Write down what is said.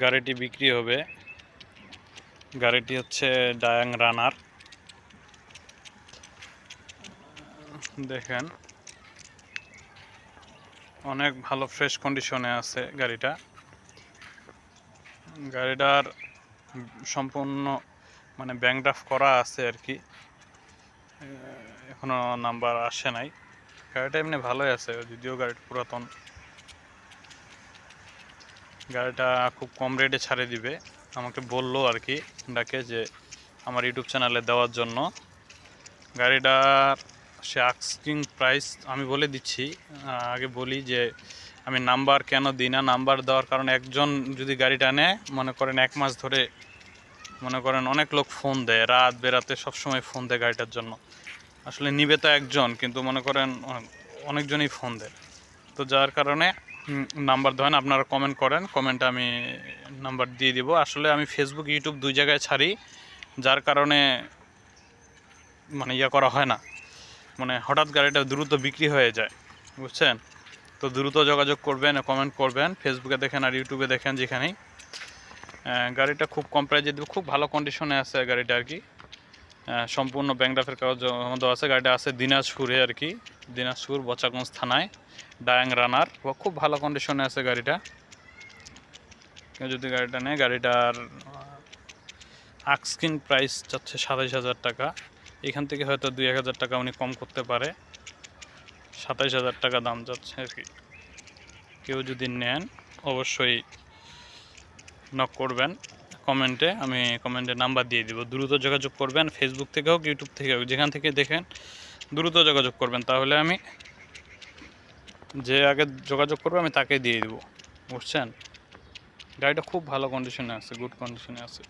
গাড়িটি বিক্রি হবে। গাড়িটি হচ্ছে ডায়াং রানার দেখেন। অনেক ভালো ফ্রেশ কন্ডিশনে আছে গাড়িটা। গাড়িটার সম্পূর্ণ মানে ব্যাংক ড্রাফট করা আছে আর কি। এখনও নাম্বার আসে নাই। গাড়িটা এমনি ভালোই আছে, যদিও গাড়িটা পুরাতন। গাড়িটা খুব কম রেটে ছাড়ে দিবে। আমাকে বলল আর কি ডাকে যে আমার ইউটিউব চ্যানেলে দেওয়ার জন্য। গাড়িটার সে আস্কিং প্রাইস আমি বলে দিচ্ছি। আগে বলি যে আমি নাম্বার কেন দিই না? নাম্বার দেওয়ার কারণে একজন যদি গাড়িটা নেয়, মনে করেন এক মাস ধরে, মনে করেন অনেক লোক ফোন দেয়, রাত বেরাতে সবসময় ফোন দেয় গাড়িটার জন্য। আসলে নিবে তো একজন, কিন্তু মনে করেন অনেকজনই ফোন দেয়। তো যার কারণে নাম্বার দেন, আপনারা কমেন্ট করেন কমেন্টে আমি নাম্বার দিয়ে দিব। আসলে আমি ফেসবুক ইউটিউব দুই জায়গায় ছাড়ি, যার কারণে মানে ইয়া করা হয় না। মানে হঠাৎ গাড়িটা দ্রুত বিক্রি হয়ে যায়, বুঝছেন? তো দ্রুত যোগাযোগ করবেন কমেন্ট করবেন ফেসবুকে দেখেন আর ইউটিউবে দেখেন যেখানেই। গাড়িটা খুব কম প্রাইজে দেবো, খুব ভালো কন্ডিশনে আছে গাড়িটা আর কি। সম্পূর্ণ ব্যাংডাফের কাগজ মতো আছে। গাড়িটা আছে দিনাজপুরে আর কি। দিনাজপুর বচাগঞ্জ থানায়। ডায়াং রানার খুব ভালো কন্ডিশনে আছে গাড়িটা। কেউ যদি গাড়িটা নেয়, গাড়িটার আক্সকিন প্রাইস যাচ্ছে সাতাইশ হাজার টাকা। এখান থেকে হয়তো দুই এক হাজার টাকা উনি কম করতে পারে। সাতাইশ হাজার টাকা দাম যাচ্ছে আর কি। কেউ যদি নেন, অবশ্যই নক করবেন। কমেন্টে আমি কমেন্টে নাম্বার দিয়ে দিব। দ্রুত যোগাযোগ করবেন ফেসবুক থেকে হোক ইউটিউব থেকে হোক, যেখান থেকে দেখেন, দ্রুত যোগাযোগ করবেন। তাহলে আমি যে আগে যোগাযোগ করবে, আমি তাকে দিয়ে দিব। বুঝছেন? গাড়িটা খুব ভালো কন্ডিশনে আছে গুড কন্ডিশনে আছে।